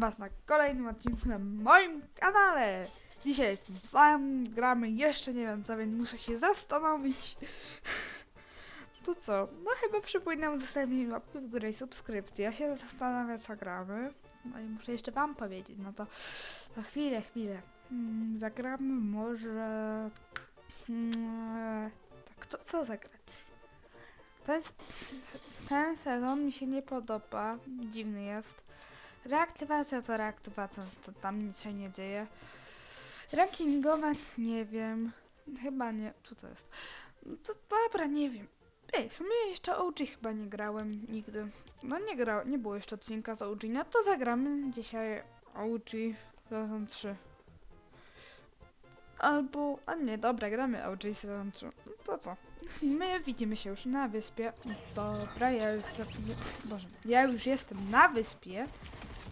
Was na kolejnym odcinku na moim kanale. Dzisiaj sam, gramy jeszcze nie wiem co, więc muszę się zastanowić. To co? No chyba przypominam zostawić mi łapkę w górę i subskrypcję. Ja się zastanawiam co gramy. No i muszę jeszcze wam powiedzieć, no to za chwilę, chwilę. Hmm, zagramy może... Hmm, tak, to, co zagrać? Ten, ten sezon mi się nie podoba, dziwny jest. Reaktywacja to reaktywacja, to tam nic się nie dzieje. Rankingowa nie wiem. Chyba nie. Co to jest? To dobra, nie wiem. Ej, w sumie jeszcze OG chyba nie grałem nigdy. No nie grałem, nie było jeszcze odcinka z OG. No to zagramy dzisiaj OG sezon 3. Albo, a nie, dobra, gramy OG sezon 3. No to co? My widzimy się już na wyspie. Dobra, ja już Boże, ja już jestem na wyspie.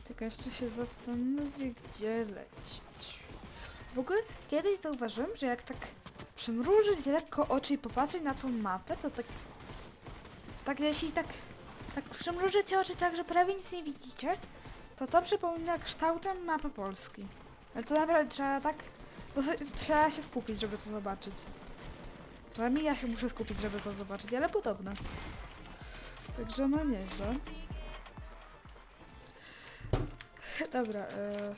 Tylko jeszcze się zastanowię, gdzie lecieć. W ogóle kiedyś zauważyłem, że jak tak przymrużyć lekko oczy i popatrzeć na tą mapę, to tak... Tak jeśli tak... Tak przymrużycie oczy tak, że prawie nic nie widzicie, to to przypomina kształtem mapy Polski. Ale to naprawdę trzeba tak... Trzeba się skupić, żeby to zobaczyć. Przynajmniej ja się muszę skupić, żeby to zobaczyć, ale podobne. Także no nieźle. Dobra, e,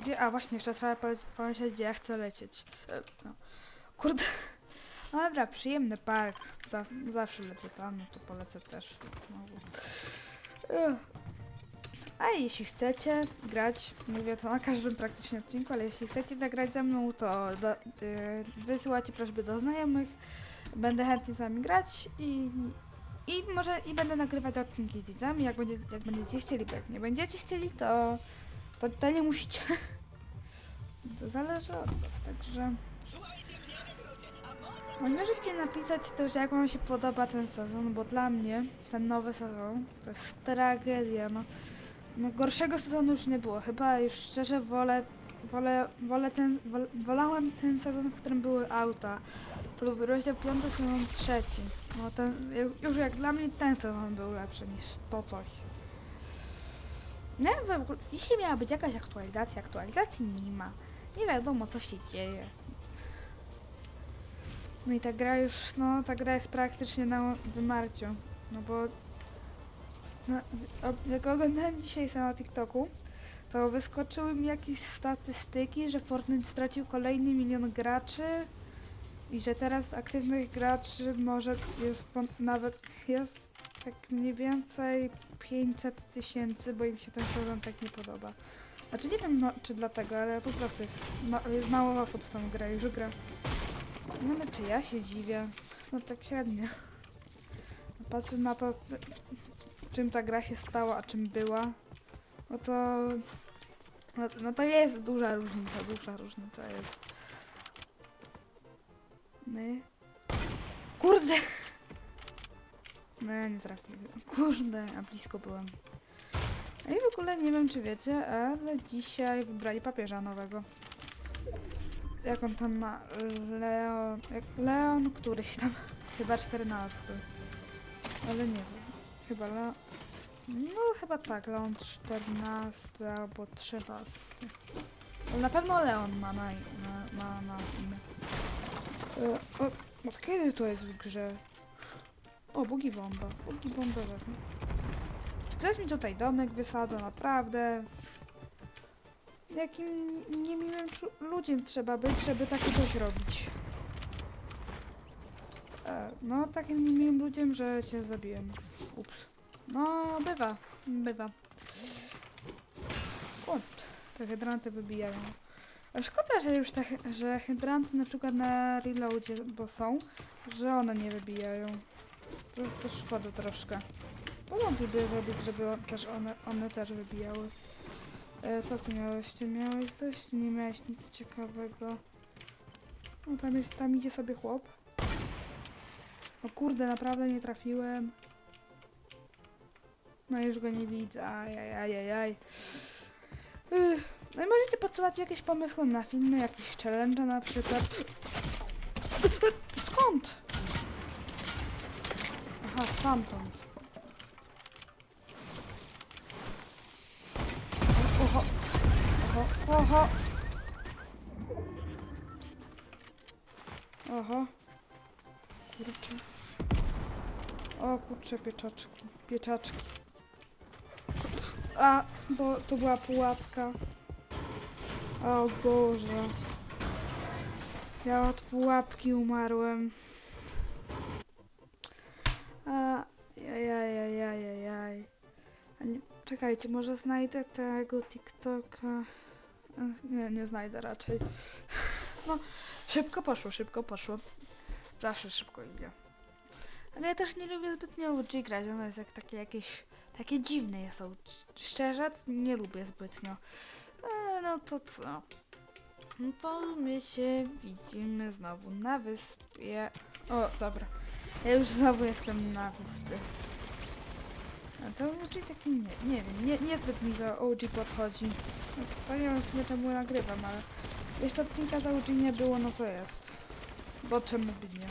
gdzie, a właśnie, jeszcze trzeba pomyśleć, gdzie ja chcę lecieć. E, no. Kurde, no dobra, przyjemny park, Za, zawsze lecę tam, no to polecę też. znowu. A jeśli chcecie grać, mówię to na każdym praktycznie odcinku, ale jeśli chcecie zagrać ze mną, to do, e, wysyłajcie prośby do znajomych, będę chętnie z wami grać i i może i będę nagrywać odcinki z widzami, jak, będzie, jak będziecie chcieli, bo jak nie będziecie chcieli, to, to, to nie musicie. To zależy od was, także... Możecie napisać też, jak wam się podoba ten sezon, bo dla mnie ten nowy sezon to jest tragedia, no. no gorszego sezonu już nie było, chyba już szczerze wolę, wolę, wolę ten, wol, wolałem ten sezon, w którym były auta. To był rozdział 5, sezon trzeci. No ten, już jak dla mnie ten sezon był lepszy niż to coś. Nie wiem, dzisiaj miała być jakaś aktualizacja, aktualizacji nie ma. Nie wiadomo co się dzieje. No i ta gra już, no ta gra jest praktycznie na wymarciu. No bo no, jak oglądałem dzisiaj na TikToku, to wyskoczyły mi jakieś statystyki, że Fortnite stracił kolejny milion graczy i że teraz aktywnych graczy może jest nawet jest tak mniej więcej 500 tysięcy, bo im się ten sezon tak nie podoba. Znaczy nie wiem no, czy dlatego, ale po prostu jest, ma, jest mało osób w tą grę, już gra. No czy ja się dziwię? No tak średnio. Patrzę na to, czym ta gra się stała, a czym była, no to... No, no to jest duża różnica, duża różnica jest. No i... Kurde! No ja nie trafiłem. Kurde, a blisko byłem. No i w ogóle nie wiem czy wiecie, ale dzisiaj wybrali papieża nowego. Jak on tam ma? Leon... Leon któryś tam. Chyba 14. Ale nie wiem. Chyba Leon... No chyba tak, Leon 14 albo 13. Ale na pewno Leon ma na, na, ma na imię. E, o, od kiedy to jest w grze? O, bugi bomba. Bugi bomba wezmę. Ktoś mi tutaj domek wysadza, naprawdę. Jakim niemiłym ludziem trzeba być, żeby takie coś robić. E, no, takim niemiłym ludziem, że cię zabiłem. Ups. No, bywa. Bywa. O, te hydranty wybijają. Szkoda, że już te, że hydranty na przykład na reloadzie, bo są, że one nie wybijają. To, to szkoda troszkę. Mogliby zrobić, żeby też one, one też wybijały. E, co ty miałeś? Ty miałeś coś? Nie miałeś nic ciekawego. No tam, jest, tam idzie sobie chłop. O kurde, naprawdę nie trafiłem. No już go nie widzę. Ajajajajaj. No i możecie podsyłać jakieś pomysły na filmy, jakieś challenge na przykład. Skąd? Aha, stamtąd. Oho! Oho. Kurczę. O kurczę, pieczaczki. Pieczaczki. A, bo to była pułapka. O Boże. Ja od pułapki umarłem. A, jajajajajajaj. Czekajcie, może znajdę tego TikToka. Nie, nie znajdę raczej. No, szybko poszło, szybko poszło. Zawsze szybko idzie. Ale ja też nie lubię zbytnio OG grać, ono jest jak takie jakieś, takie dziwne jest. OG. Szczerze, nie lubię zbytnio. E, no to co? No to my się widzimy znowu na wyspie. O, dobra. Ja już znowu jestem na wyspie. A to OG taki nie, nie wiem, nie, niezbyt mi to OG podchodzi. No, to w sumie czemu nagrywam, ale jeszcze odcinka za OG nie było, no to jest. Bo czemu by nie?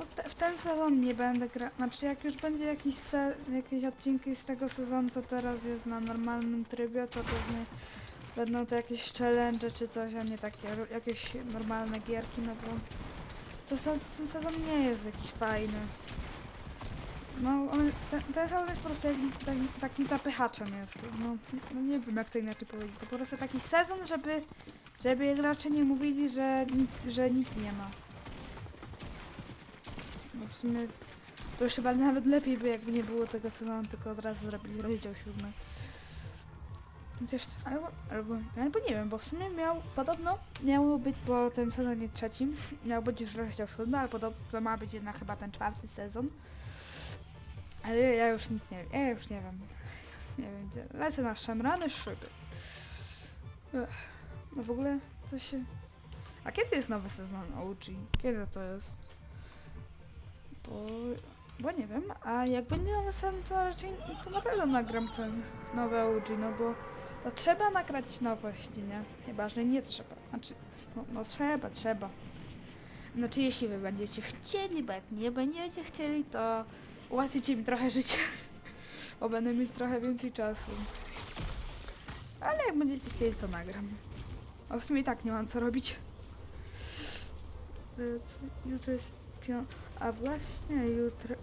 No te, w ten sezon nie będę grał, znaczy jak już będzie jakiś se, jakieś odcinki z tego sezonu, co teraz jest na normalnym trybie, to pewnie będą to jakieś challenge czy coś, a nie takie jakieś normalne gierki, no bo to se, ten sezon nie jest jakiś fajny. No, on, ten, ten sezon jest po prostu jakim, takim, takim zapychaczem jest. No, no nie wiem jak to inaczej powiedzieć. To po prostu taki sezon, żeby, żeby gracze nie mówili, że nic, że nic nie ma. W sumie to już chyba nawet lepiej by jakby nie było tego sezonu, tylko od razu zrobili rozdział siódmy. Chociaż, albo, albo, albo nie wiem, bo w sumie miał, podobno miało być po tym sezonie trzecim, miał być już rozdział siódmy, ale podobno ma być jednak chyba ten czwarty sezon. Ale ja już nic nie wiem, ja już nie wiem. Nie wiem gdzie, lecę na szemrane szyby. Ech, no w ogóle to się... A kiedy jest nowy sezon OG? Kiedy to jest? Bo, bo nie wiem, a jak będzie nowy sezon, to raczej to na pewno nagram ten nowy OG, no bo to trzeba nagrać nowości, nie? Chyba, że nie trzeba. Znaczy, no, no trzeba, trzeba. Znaczy, jeśli wy będziecie chcieli, bo jak nie będziecie chcieli, to ułatwicie mi trochę życie, bo będę mieć trochę więcej czasu. Ale jak będziecie chcieli, to nagram. A w sumie i tak nie mam co robić. Jutro jest pią... A właśnie jutro...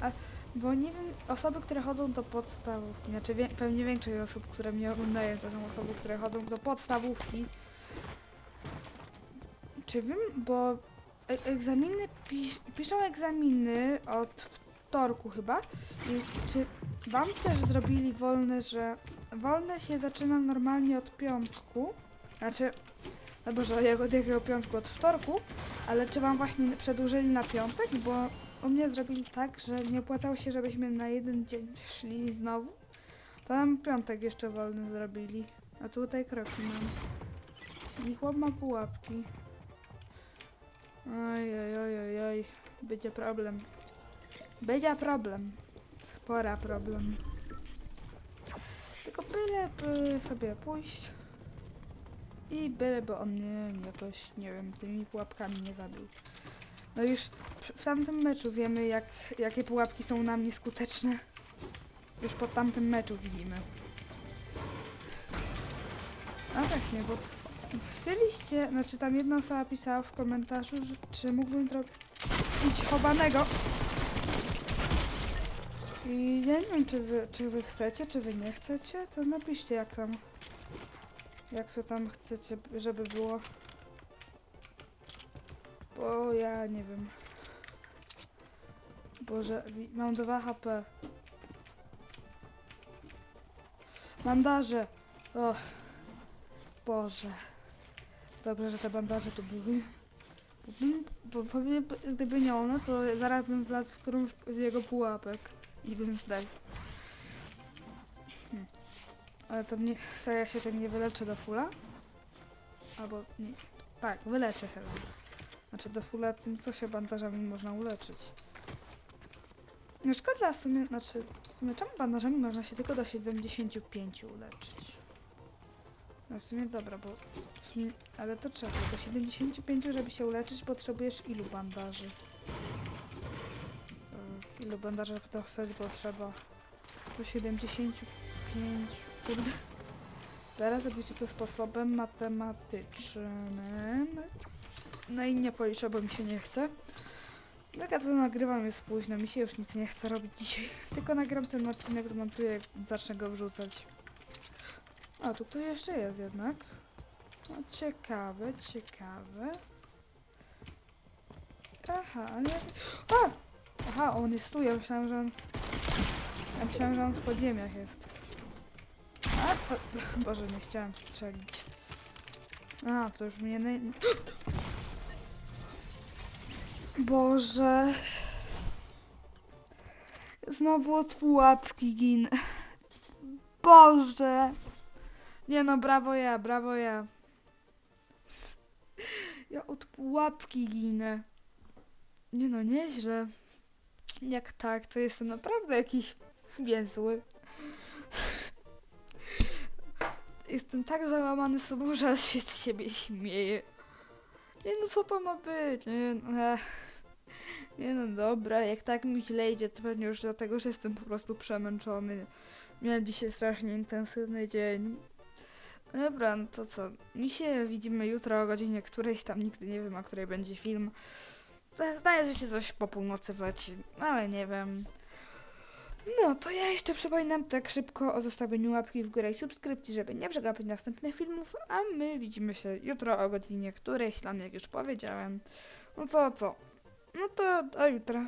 A, bo nie wiem, osoby, które chodzą do podstawówki, znaczy wie, pewnie większość osób, które mnie oglądają, to są osoby, które chodzą do podstawówki. Czy wiem, bo e egzaminy, pis piszą egzaminy od wtorku chyba i czy wam też zrobili wolne, że wolne się zaczyna normalnie od piątku, znaczy, no boże, jak od jakiego piątku? Od wtorku, ale czy wam właśnie przedłużyli na piątek, bo u mnie zrobili tak, że nie opłacało się, żebyśmy na jeden dzień szli znowu, to nam piątek jeszcze wolny zrobili, a tutaj kroki mam. I chłop ma pułapki. Oj, oj, oj, oj, oj. Będzie problem. Będzie problem. Spora problem. Tylko byle by sobie pójść. I byleby on mnie jakoś, nie wiem, tymi pułapkami nie zabił. No już w- tamtym meczu wiemy, jak, jakie pułapki są na mnie skuteczne. Już po tamtym meczu widzimy. A właśnie, bo Chcieliście, znaczy tam jedna osoba pisała w komentarzu, że, czy mógłbym zrobić chowanego. I ja nie wiem, czy wy, czy wy chcecie, czy wy nie chcecie, to napiszcie jak tam, jak to tam chcecie, żeby było. Bo ja nie wiem. Boże, mam 2 HP. Bandaże. O. Boże. Dobrze, że te bandaże tu były. Bo, gdyby nie one, to zaraz bym wlazł w którąś z jego pułapek i bym zdechł. Ale to mnie, co ja się tym nie wyleczę do fula? Albo nie. Tak, wyleczę chyba. Znaczy do fula tym, co się bandażami można uleczyć. No szkoda w sumie, znaczy, w sumie czemu bandażami można się tylko do 75 uleczyć? No w sumie dobra, bo sumie, ale to czego? Do 75, żeby się uleczyć, potrzebujesz ilu bandaży? E, Ilu bandaży dostać potrzeba? Do 75, kurde. Teraz robicie to sposobem matematycznym. No i nie policzę, bo mi się nie chce. Ja to nagrywam jest późno, mi się już nic nie chce robić dzisiaj. Tylko nagram ten odcinek, zmontuję, zacznę go wrzucać. A, tu tu jeszcze jest jednak. No, ciekawe, ciekawe. Aha, ale... A! Aha, on jest tu, ja myślałem, że on... Ja myślałem, że on w podziemiach jest. Boże, nie chciałem strzelić. A, to już mnie... Nie... Boże... Znowu od pułapki gin. Boże! Nie no, brawo ja, brawo ja. Ja od pułapki ginę. Nie no, nieźle. Jak tak, to jestem naprawdę jakiś niezły. Jestem tak załamany sobą, że się z siebie śmieję. Nie no, co to ma być? Nie, no, nie no, dobra, jak tak mi źle idzie, to pewnie już dlatego, że jestem po prostu przemęczony. Miałem dzisiaj strasznie intensywny dzień. Dobra, no to co? Mi się widzimy jutro o godzinie którejś tam, nigdy nie wiem, o której będzie film. Zdaje się, że coś po północy wleci, ale nie wiem. No, to ja jeszcze przypominam tak szybko o zostawieniu łapki w górę i subskrypcji, żeby nie przegapić następnych filmów, a my widzimy się jutro o godzinie którejś tam, jak już powiedziałem. No to co? No to do jutra.